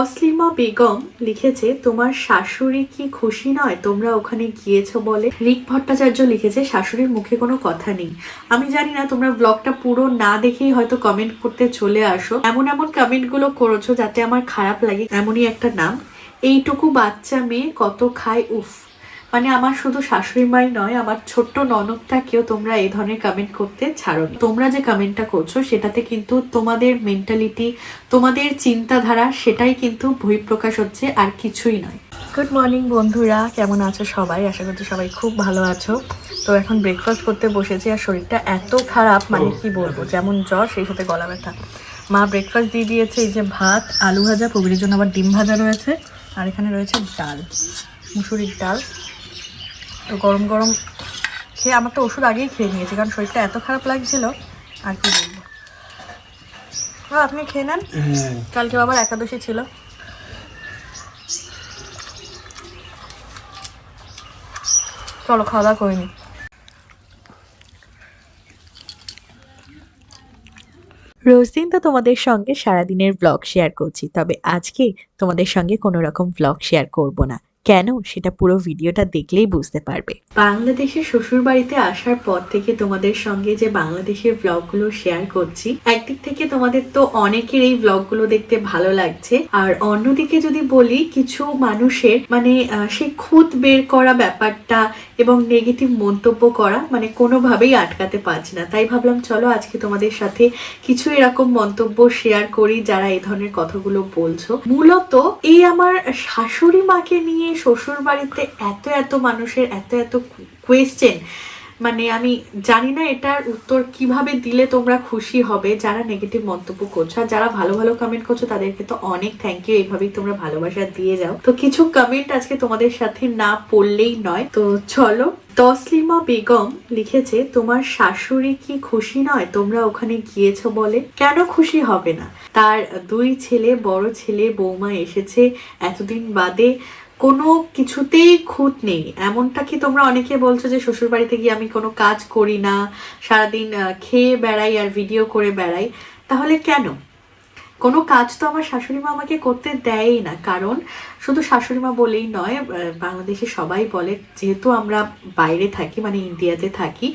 তসলিমা বেগম লিখেছে, তোমার শাশুড়ি কি খুশি নয়? তোমরা ওখানে গিয়েছো বলে রিক ভট্টাচার্য লিখেছে, শাশুড়ির মুখে কোনো কথা নেই। আমি জানি না, তোমরা ব্লগটা পুরো না দেখেই হয়তো কমেন্ট করতে চলে আসো। এমন এমন কমেন্টগুলো করেছ যাতে আমার খারাপ লাগে। এমনই একটা নাম। এইটুকু বাচ্চা মেয়ে কত খায়? উফ। মানে আমার শুধু শাশুড়ি মাই নয়, আমার ছোট্ট ননদটাকেও তোমরা এই ধরনের কমেন্ট করতে ছাড়ো তোমরা যে কমেন্টটা করছ, সেটাতে কিন্তু তোমাদের মেন্টালিটি তোমাদের চিন্তাধারা, সেটাই কিন্তু বহিঃপ্রকাশ হচ্ছে আর কিছুই নয়। গুড মর্নিং বন্ধুরা, কেমন আছো সবাই? আশা করছি সবাই খুব ভালো আছো। তো এখন ব্রেকফাস্ট করতে বসেছি আর শরীরটা এত খারাপ মানে কি বলব, যেমন জ্বর, সেই সাথে গলা ব্যথা। মা ব্রেকফাস্ট দিয়ে দিয়েছে, এই যে ভাত, আলু ভাজা প্রবীরের জন্য আবার ডিম ভাজা রয়েছে, আর এখানে রয়েছে ডাল, মুসুরির ডাল। গরম গরম খেয়ে আমার তো ওষুধ আগেই খেয়ে নিয়েছি কারণ শরীরটা এত খারাপ লাগছিল আর কি বলব। হ্যাঁ আপনি খেয়ে নেন। কালকে আবার একাদশী ছিল। চলো খাওয়া দাওয়া করে নি। রোজ দিন তো তোমাদের সঙ্গে সারাদিনের ব্লগ শেয়ার করছি তবে আজকে তোমাদের সঙ্গে কোনো রকম ব্লগ শেয়ার করব না। কেন সেটা পুরো ভিডিওটা দেখলেই বুঝতে পারবে। বাংলাদেশের শ্বশুর বাড়িতে আসার পর থেকে তোমাদের সঙ্গে যে বাংলাদেশের ব্লগগুলো শেয়ার করছি, একদিক থেকে তোমাদের তো অনেকের এই ব্লগগুলো দেখতে ভালো লাগছে। আর অন্যদিকে যদি বলি, কিছু মানুষের মানে সেই খুঁত বের করা ব্যাপারটা এবং নেগেটিভ মন্তব্য করা মানে কোনোভাবেই আটকাতে পারছি না। তাই ভাবলাম, চলো আজকে তোমাদের সাথে কিছু এরকম মন্তব্য শেয়ার করি যারা এই ধরনের কথাগুলো বলছো। মূলত এই আমার শাশুড়ি মাকে নিয়ে শ্বশুর বাড়িতে এত এত মানুষের এত এত কোয়েশ্চেন মানে আমি জানি না এটার উত্তর কীভাবে দিলে তোমরা খুশি হবে, যারা নেগেটিভ মন্তব্য করছ আর যারা ভালো ভালো কমেন্ট করছ তাদেরকে তো অনেক থ্যাংক ইউ এইভাবেই তোমরা ভালোবাসা দিয়ে যাও। তো কিছু কমেন্ট আজকে তোমাদের সাথে না পড়লেই নয়। তো চলো, তসলিমা বেগম লিখেছে, তোমার শাশুড়ি কি খুশি নয়? তোমরা ওখানে গিয়েছো বলে? কেন খুশি হবে না? তার দুই ছেলে, বড় ছেলে, বৌমা এসেছে এতদিন বাদে। কোনো কিছুতেই খুঁত নেই। এমনটা কি তোমরা অনেকে বলছো যে শ্বশুর বাড়িতে গিয়ে আমি কোনো কাজ করি না, সারাদিন খেয়ে বেড়াই আর ভিডিও করে বেড়াই? তাহলে কেন? কোনো কাজ তো আমার শাশুড়ি মা আমাকে করতে দেয়ই না। কারণ শুধু শাশুড়ি মা বলেই নয় বাংলাদেশে সবাই বলে যেহেতু আমরা বাইরে থাকি মানে ইন্ডিয়াতে থাকি,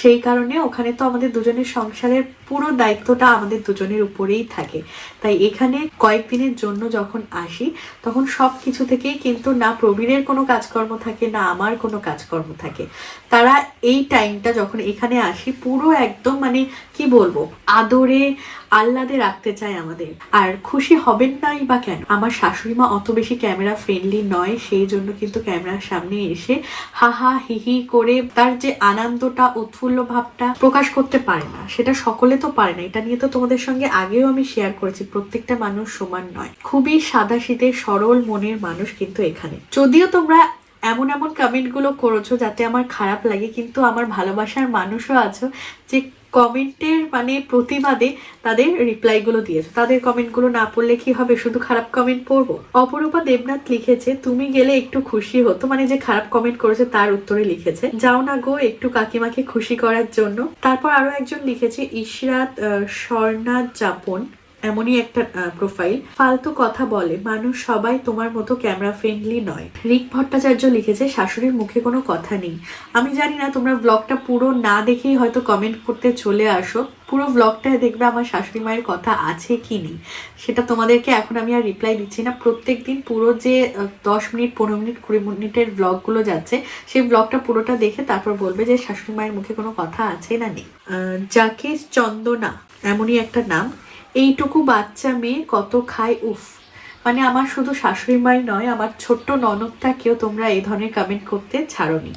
সেই কারণে ওখানে তো আমাদের দুজনের সংসারের পুরো দায়িত্বটা আমাদের দুজনের উপরেই থাকে। তাই এখানে কয়েকদিনের জন্য যখন আসি, তখন সব কিছু থেকেই কিন্তু না প্রবীরের কোনো কাজকর্ম থাকে, না আমার কোনো কাজকর্ম থাকে। তারা এই টাইমটা যখন এখানে আসি, পুরো একদম মানে কি বলব, আদরে আহ্লাদে রাখতে চায় আমাদের। আর খুশি হবেন নাই বা কেন? আমার শাশুড়ি মা অত বেশি ক্যামেরা ফ্রেন্ডলি নয়, সেই জন্য কিন্তু ক্যামেরার সামনে এসে হা হা হি হি করে তার যে আনন্দটা, উৎফুল্ল ভাবটা প্রকাশ করতে পারে না। সেটা সকলে তো পারে না। এটা নিয়ে তো তোমাদের সঙ্গে আগেও আমি শেয়ার করেছি। প্রত্যেকটা মানুষ সমান নয়। খুবই সাদা শীতে সরল মনের মানুষ কিন্তু এখানে। যদিও তোমরা এমন এমন কমেন্টগুলো করেছ যাতে আমার খারাপ লাগে, কিন্তু আমার ভালোবাসার মানুষও আছো যে কমেন্টের মানে প্রতিবাদে তাদের রিপ্লাইগুলো দিয়েছে। তাদের কমেন্টগুলো না পড়লে কি হবে? শুধু খারাপ কমেন্ট পড়ব? অপরূপা দেবনাথ লিখেছে, তুমি গেলে একটু খুশি হতো। মানে যে খারাপ কমেন্ট করেছে তার উত্তরে লিখেছে, যাও না গো একটু কাকিমাকে খুশি করার জন্য। তারপর আরও একজন লিখেছে, ইশরাত স্বর্ণা যাপন। এমনই একটা প্রোফাইল ফালতু কথা বলে, মানুষ সবাই তোমার মতো ক্যামেরা ফ্রেন্ডলি নয়। রিক ভট্টাচার্য লিখেছে, শাশুড়ির মুখে কোনো কথা নেই। আমি জানি না তোমরা ব্লগটা পুরো না দেখেই হয়তো কমেন্ট করতে চলে আসো। পুরো ব্লগটায় দেখবে আমার শাশুড়ি মায়ের কথা আছে কি নেই। সেটা তোমাদেরকে এখন আমি আর রিপ্লাই দিচ্ছি না। প্রত্যেক দিন পুরো যে দশ মিনিট, পনেরো মিনিট, কুড়ি মিনিটের ব্লগগুলো যাচ্ছে, সেই ব্লগটা পুরোটা দেখে তারপর বলবে যে, শাশুড়ি মায়ের মুখে কোনো কথা আছে না নেই? জাকিস চন্দনা, এমনই একটা নাম। এইটুকু বাচ্চা মেয়ে কত খায়, উফ। মানে আমার শুধু শাশুড়ি মাই নয়, আমার ছোট্ট ননদটাকেও তোমরা এই ধরনের কমেন্ট করতে ছাড়নি।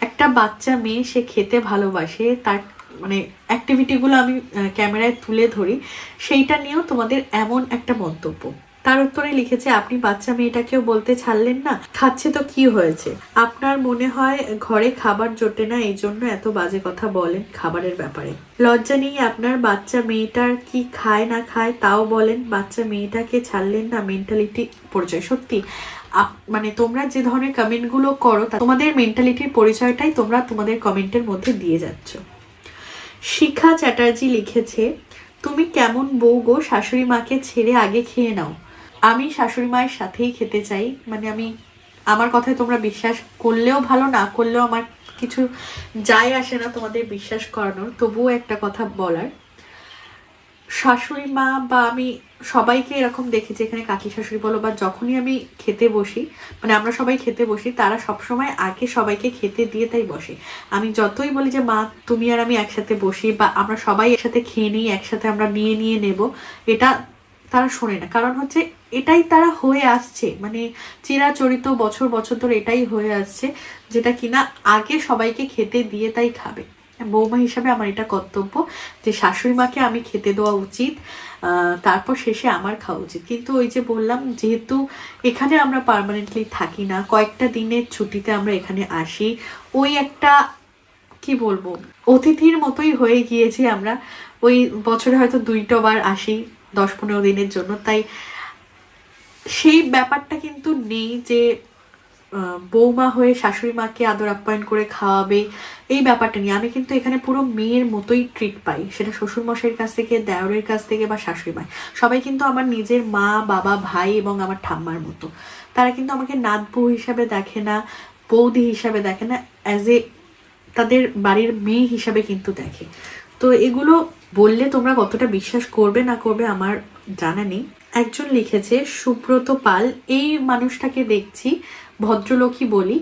একটা বাচ্চা মেয়ে সে খেতে ভালোবাসে, তার মানে অ্যাক্টিভিটিগুলো আমি ক্যামেরায় তুলে ধরি, সেইটা নিয়েও তোমাদের এমন একটা মন্তব্য। তার উত্তরে লিখেছে, আপনি বাচ্চা মেয়েটাকেও বলতে ছাড়লেন না? খাচ্ছে তো কি হয়েছে? আপনার মনে হয় ঘরে খাবার জোটে না? এই জন্য এত বাজে কথা বলেন খাবারের ব্যাপারে। লজ্জা নেই আপনার বাচ্চা মেয়েটার কি খায় না খায়? তাও বলেন, বাচ্চা মেয়েটাকে ছাড়লেন না? মেন্টালিটি পরিচয়, সত্যি? মানে তোমরা যে ধরনের কমেন্টগুলো করো, তা তোমাদের মেন্টালিটির পরিচয়টাই তোমরা তোমাদের কমেন্টের মধ্যে দিয়ে যাচ্ছ। শিখা চ্যাটার্জি লিখেছে, তুমি কেমন বউ গো? শাশুড়ি মাকে ছেড়ে আগে খেয়ে নাও। আমি শাশুড়ি মায়ের সাথেই খেতে চাই। মানে আমি, আমার কথায় তোমরা বিশ্বাস করলেও ভালো, না করলেও আমার কিছু যায় আসে না তোমাদের বিশ্বাস করানোর। তবুও একটা কথা বলার। শাশুড়ি মা বা আমি সবাইকে এরকম দেখেছি, এখানে কাকি শাশুড়ি বলো বা যখনই আমি খেতে বসি মানে আমরা সবাই খেতে বসি, তারা সবসময় আগে সবাইকে খেতে দিয়ে তাই বসে। আমি যতই বলি যে, মা, তুমি আর আমি একসাথে বসি বা আমরা সবাই একসাথে খেয়ে নিই, একসাথে আমরা নিয়ে নিয়ে নেব, এটা তারা শোনে না। কারণ হচ্ছে এটাই তারা হয়ে আসছে। মানে চিরাচরিত বছর বছর ধরে এটাই হয়ে আসছে যেটা কিনা আগে সবাইকে খেতে দিয়ে তাই খাবে। বৌমা হিসাবে আমার এটা কর্তব্য যে শাশুড়ি মাকে আমি খেতে দেওয়া উচিত তারপর শেষে আমার খাওয়া উচিত। কিন্তু ওই যে বললাম, যেহেতু এখানে আমরা পার্মানেন্টলি থাকি না, কয়েকটা দিনের ছুটিতে আমরা এখানে আসি, ওই একটা কি বলব, অতিথির মতোই হয়ে গিয়েছি আমরা। ওই বছরে হয়তো দুইটো বার আসি দশ পনেরো দিনের জন্য। তাই সেই ব্যাপারটা কিন্তু নেই যে বৌমা হয়ে শাশুড়ি মাকে আদর আপ্যায়ন করে খাওয়াবে, এই ব্যাপারটা নিয়ে আমি কিন্তু এখানে পুরো মেয়ের মতোই ট্রিট পাই। সেটা শ্বশুর মশাইয়ের কাছ থেকে, দেওরের কাছ থেকে বা শাশুড়ি মায় সবাই কিন্তু আমার নিজের মা, বাবা, ভাই এবং আমার ঠাম্মার মতো। তারা কিন্তু আমাকে নাত বউ হিসাবে দেখে না, বৌদি হিসাবে দেখে না অ্যাজ এ তাদের বাড়ির মেয়ে হিসাবে কিন্তু দেখে। তো এগুলো বললে তোমরা কতটা বিশ্বাস করবে না করবে আমার জানা নেই। একজন লিখেছে, সুব্রত পাল, এই মানুষটাকে দেখছি, ভদ্রলোকই বলি।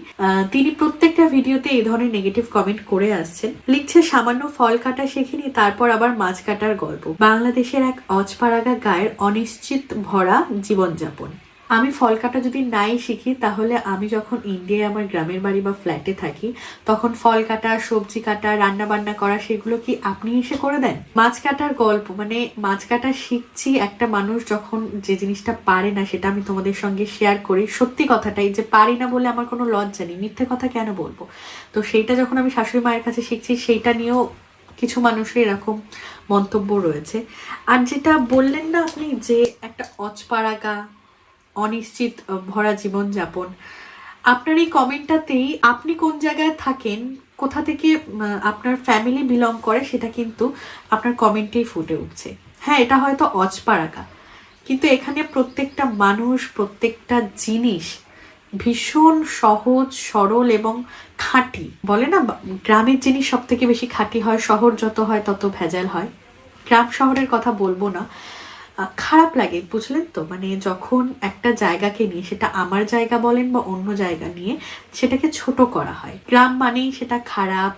তিনি প্রত্যেকটা ভিডিওতে এই ধরনের নেগেটিভ কমেন্ট করে আসছেন। লিখছে, সামান্য ফল কাটা শেখেনি, তারপর আবার মাছ কাটার গল্প। বাংলাদেশের এক অজপাড়াগা গায়ের অনিশ্চিত ভরা জীবনযাপন। আমি ফল কাটা যদি নাই শিখি, তাহলে আমি যখন ইন্ডিয়ায় আমার গ্রামের বাড়ি বা ফ্ল্যাটে থাকি, তখন ফল কাটা, সবজি কাটা রান্না বান্না করা, সেগুলো কি আপনি এসে করে দেন? মাছ কাটার গল্প মানে মাছ কাটা শিখছি একটা মানুষ যখন যে জিনিসটা পারে না, সেটা আমি তোমাদের সঙ্গে শেয়ার করি। সত্যি কথাটাই, যে পারি না বলে আমার কোনো লজ্জা নেই। মিথ্যে কথা কেন বলব? তো সেইটা যখন আমি শাশুড়ি মায়ের কাছে শিখছি, সেইটা নিয়েও কিছু মানুষের এরকম মন্তব্য রয়েছে। আর যেটা বললেন না আপনি, যে একটা অচপাড়াগা অনিশ্চিত ভরা জীবনযাপন। আপনার এই কমেন্টটাতেই আপনি কোন জায়গায় থাকেন, কোথা থেকে আপনার ফ্যামিলি বিলং করে, সেটা কিন্তু আপনার কমেন্টেই ফুটে উঠছে। হ্যাঁ এটা হয়তো অজপাড়াকা, কিন্তু এখানে প্রত্যেকটা মানুষ, প্রত্যেকটা জিনিস ভীষণ সহজ, সরল এবং খাঁটি। বলে না গ্রামের জিনিস সব থেকে বেশি খাঁটি হয়, শহর যত হয় তত ভেজাল হয়। গ্রাম শহরের কথা বলব না। খারাপ লাগে, বুঝলেন তো? মানে যখন একটা জায়গাকে নিয়ে, সেটা আমার জায়গা বলেন বা অন্য জায়গা নিয়ে, সেটাকে ছোট করা হয়। গ্রাম মানেই সেটা খারাপ,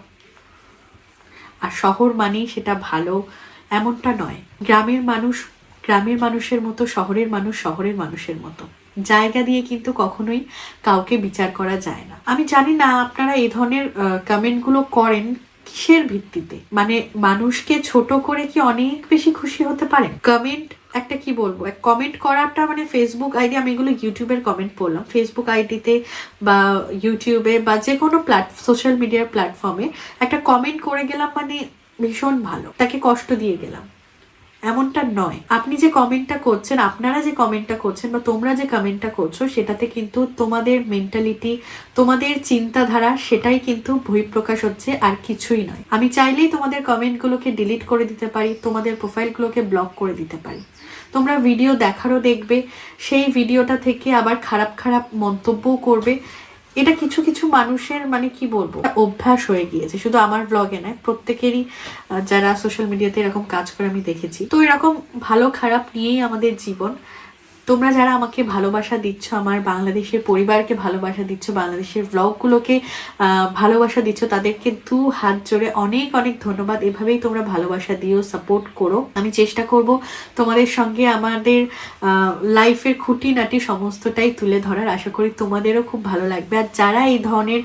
আর শহর মানেই সেটা ভালো, এমনটা নয়। গ্রামের মানুষ, গ্রামের মানুষের মতো, শহরের মানুষ শহরের মানুষের মতো। জায়গা দিয়ে কিন্তু কখনোই কাউকে বিচার করা যায় না। আমি জানি না আপনারা এই ধরনের কমেন্টগুলো করেন কিসের ভিত্তিতে? মানে মানুষকে ছোট করে কি অনেক বেশি খুশি হতে পারেন? কমেন্ট একটা কি বলব, এক কমেন্ট করাটা মানে ফেসবুক আইডি আমি এগুলো ইউটিউবের কমেন্ট পড়লাম। ফেসবুক আইডিতে বা ইউটিউবে বা যে কোনো প্ল্যাট সোশ্যাল মিডিয়ার প্ল্যাটফর্মে একটা কমেন্ট করে গেলাম মানে ভীষণ ভালো। তাকে কষ্ট দিয়ে গেলাম। এমনটা নয়। আপনি যে কমেন্টটা করছেন, আপনারা যে কমেন্টটা করছেন বা তোমরা যে কমেন্টটা করছ, সেটাতে কিন্তু তোমাদের মেন্টালিটি তোমাদের চিন্তাধারা, সেটাই কিন্তু বহিঃপ্রকাশ হচ্ছে আর কিছুই নয়। আমি চাইলেই তোমাদের কমেন্টগুলোকে ডিলিট করে দিতে পারি, তোমাদের প্রোফাইলগুলোকে ব্লক করে দিতে পারি। তোমরা ভিডিও দেখারও দেখবে, সেই ভিডিওটা থেকে আবার খারাপ খারাপ মন্তব্যও করবে এটা কিছু কিছু মানুষের মানে কি বলব অভ্যাস হয়ে গিয়েছে। শুধু আমার ব্লগে নয়, প্রত্যেকেরই যারা সোশ্যাল মিডিয়াতে এরকম কাজ করে আমি দেখেছি। তো এরকম ভালো খারাপ নিয়েই আমাদের জীবন। তোমরা যারা আমাকে ভালোবাসা দিচ্ছ, আমার বাংলাদেশের পরিবারকে ভালোবাসা দিচ্ছ, বাংলাদেশের ব্লগগুলোকে ভালোবাসা দিচ্ছ, তাদেরকে দু হাত জোরে অনেক অনেক ধন্যবাদ। এভাবেই তোমরা ভালোবাসা দিও সাপোর্ট করো। আমি চেষ্টা করব তোমাদের সঙ্গে আমাদের লাইফের খুঁটিনাটি সমস্তটাই তুলে ধরার। আশা করি তোমাদেরও খুব ভালো লাগবে। আর যারা এই ধরনের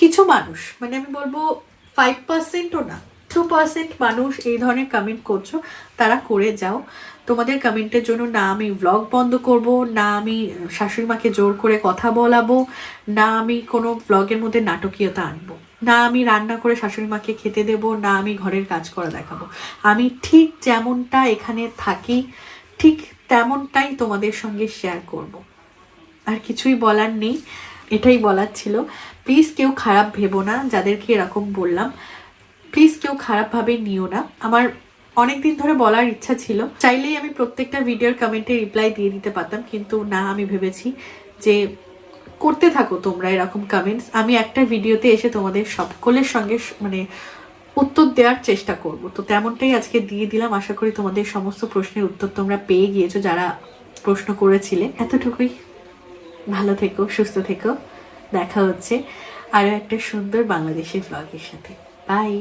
কিছু মানুষ মানে আমি বলব ফাইভ পার্সেন্টও না টু পার্সেন্ট মানুষ এই ধরনের কমেন্ট করছ, তারা করে যাও। তোমাদের কমেন্টের জন্য না আমি ব্লগ বন্ধ করব, না আমি শাশুড়ি মাকে জোর করে কথা বলাবো, না আমি কোনো ব্লগের মধ্যে নাটকীয়তা আনব। না আমি রান্না করে শাশুড়ি মাকে খেতে দেব, না আমি ঘরের কাজ করা দেখাবো। আমি ঠিক যেমনটা এখানে থাকি, ঠিক তেমনটাই তোমাদের সঙ্গে শেয়ার করব। আর কিছুই বলার নেই, এটাই বলার ছিল। প্লিজ কেউ খারাপ ভেবো না, যাদেরকে এরকম বললাম। প্লিজ কেউ খারাপভাবে নিও না। আমার অনেক দিন ধরে বলার ইচ্ছা ছিল। চাইলেই আমি প্রত্যেকটা ভিডিওর কমেন্টে রিপ্লাই দিয়ে দিতে পারতাম, কিন্তু না, আমি ভেবেছি যে করতে থাকো তোমরা এরকম কমেন্টস আমি একটা ভিডিওতে এসে তোমাদের সকলের সঙ্গে মানে উত্তর দেওয়ার চেষ্টা করব। তো তেমনটাই আজকে দিয়ে দিলাম। আশা করি তোমাদের সমস্ত প্রশ্নের উত্তর তোমরা পেয়ে গিয়েছো যারা প্রশ্ন করেছিলে। এতটুকুই। ভালো থেকো, সুস্থ থেকো। দেখা হচ্ছে আরও একটা সুন্দর বাংলাদেশের ব্লগের সাথে। বাই